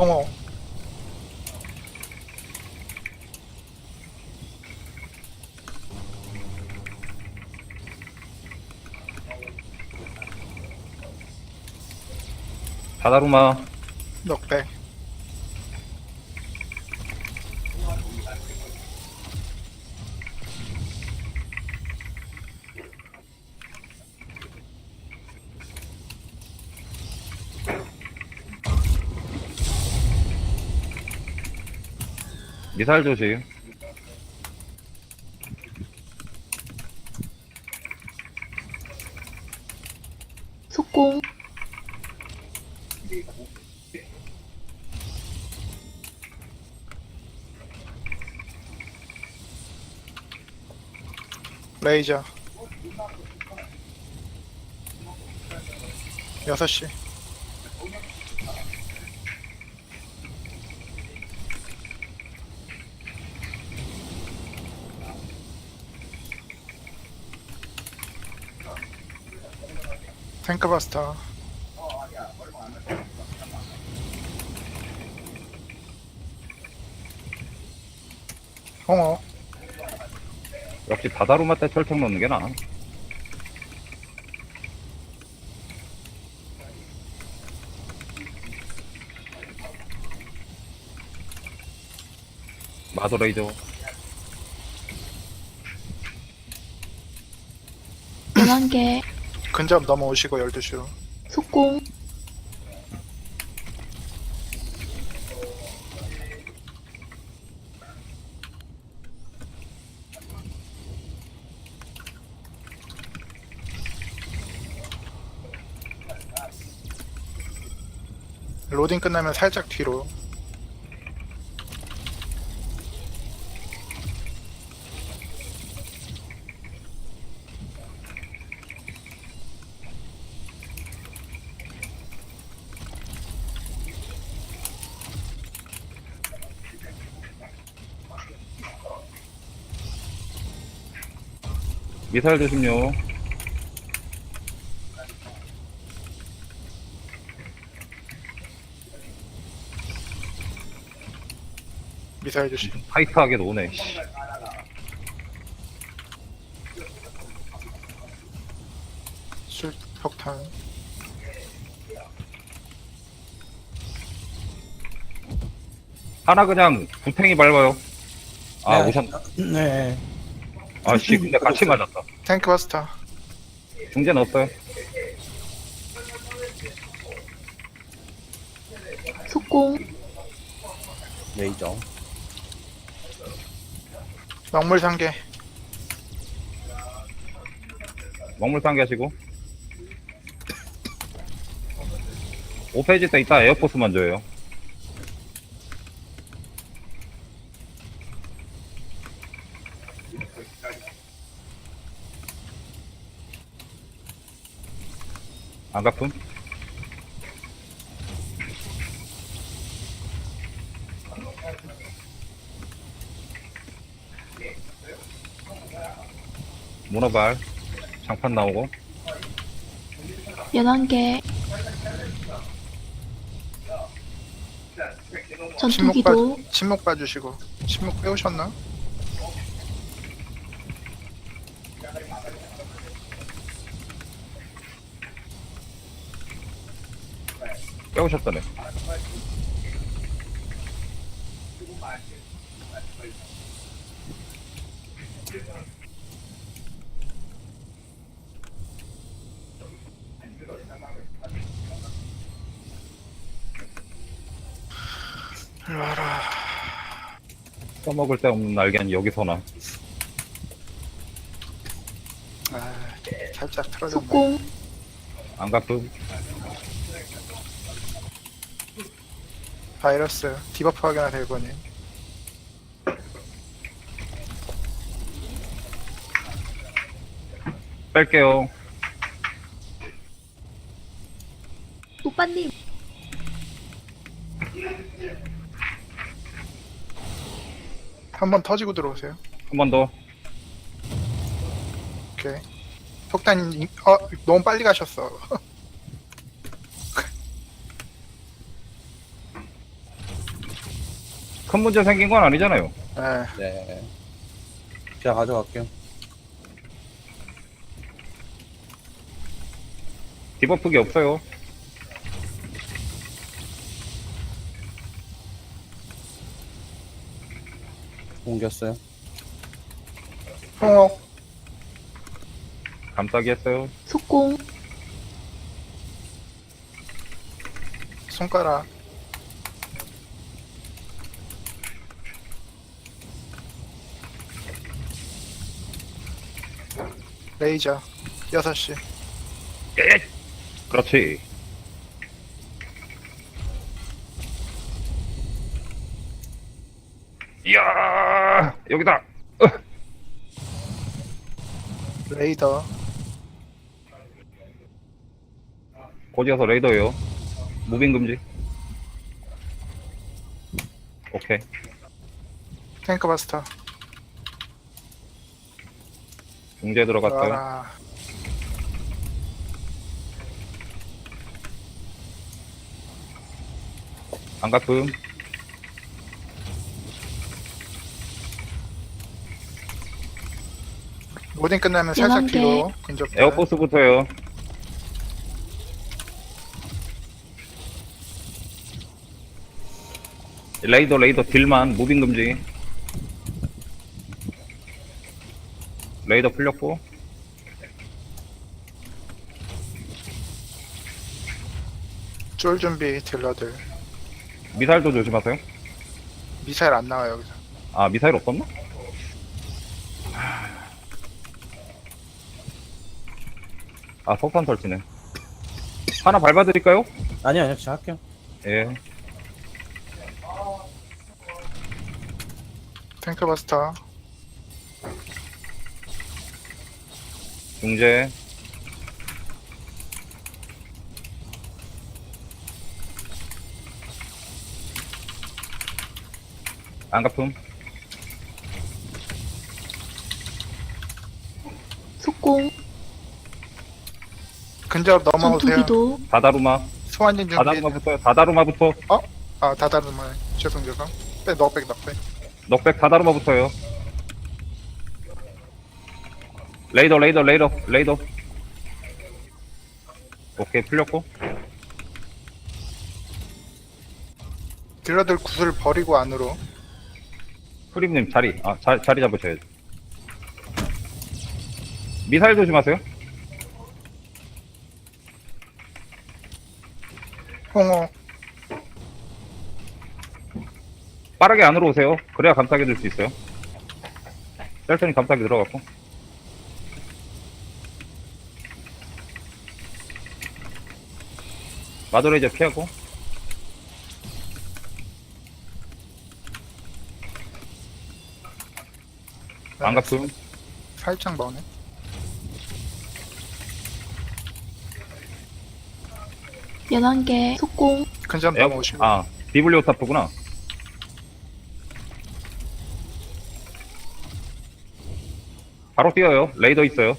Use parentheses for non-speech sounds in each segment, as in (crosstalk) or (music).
홍어. 바다루마. 넉백 미사일 조심. 속공, 레이저. 6시 탱크바스터. 홍어. 역시 바다루마 때 철통 넣는 게 나아. 마도레이저. 11개, 근접 넘어오시고 12시로 속공, 로딩 끝나면 살짝 뒤로 미사일 조심요 미사일 주시 타이트하게 노네 씨. 술 폭탄 하나 그냥 구탱이 밟아요 아 네. 오셨 네. 아씨 근데 같이 맞았다. 탱크 바스터. 중재 넣었어요. 속공, 레이저. 먹물 상계. 먹물 상계 하시고. 5페이지 때 이따 에어포스만 줘요 안 갚음? 문어발 장판 나오고 11개, 침묵 전투기도, 봐 침묵 봐주시고 침묵 빼오셨나? 와라. 써먹을 데 없는 날개는 여기서나. 아 살짝 틀어졌네. 속공, 안 갚음 바이러스 디버프 확인하세요 이거님 뺄게요. 오빠님, 한번 터지고 들어오세요. 한 번 더. 오케이. 폭탄 인- 어 너무 빨리 가셨어 (laughs) 큰 문제 생긴 건 아니잖아요. 예. 네. 제가 가져갈게요. 디버프기 없어요. 옮겼어요. 홍옥. 감싸기 했어요. 속공, 손가락. 레이저. 6시. 그렇지. 이야, 여기다. 레이더. 고지가서 레이더예요. 무빙 금지. 오케이. 탱크바스터. 중재 들어갔어요. 아, 안가품. 모딩 끝나면 살짝. 뒤로 근접. 에어포스부터요. 레이더 레이더 딜만 무빙 금지. 레이더 풀렸고 쫄 준비 딜러들. 미사일도 조심하세요. 미사일 안 나와요 여기서. 아 미사일 없었나? 아 석탄 설치네. 하나 밟아드릴까요? 아니요, 아니요. 제가 할게요. 예. 탱크바스터. 중재. 안가품. 속공, 근접 넘어오세요. 전투기도, 다다루마. 소환진 준비. 다다루마부터 다다루마부터 아 다다르마. 죄송 죄송. 빼 넉백 넉백. 넉백 다다루마부터요. 레이더 레이더 레이더 레이더. 오케이 풀렸고. 딜러들 구슬 버리고 안으로. 프림님 자리 아 자, 자리 잡으셔야죠. 미사일 조심하세요. 홍옥. 빠르게 안으로 오세요. 그래야 감싸게 될 수 있어요. 셀턴이 감싸게 들어갔고. 마도레이저 피하고. 안가품 살짝 머네. 연한 개, 속공, 근접 에어 넘어오시고. 아 비블리오 타프구나. 바로 뛰어요. 레이더 있어요.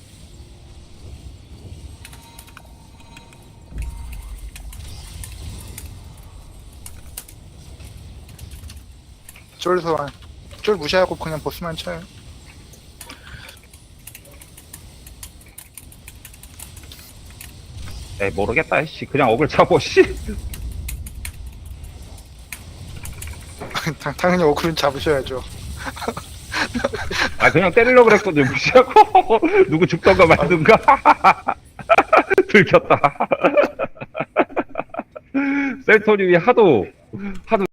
쫄 소환. 쫄 무시하고 그냥 보스만 쳐요. 에이 모르겠다. 씨 그냥 억을 차고 씨. 당, (laughs) 당연히 오크는 잡으셔야죠. 아 그냥 때리려고 그랬거든 무시하고 (laughs) 누구 죽던가 말든가 (laughs) 들켰다 셀토님이 하도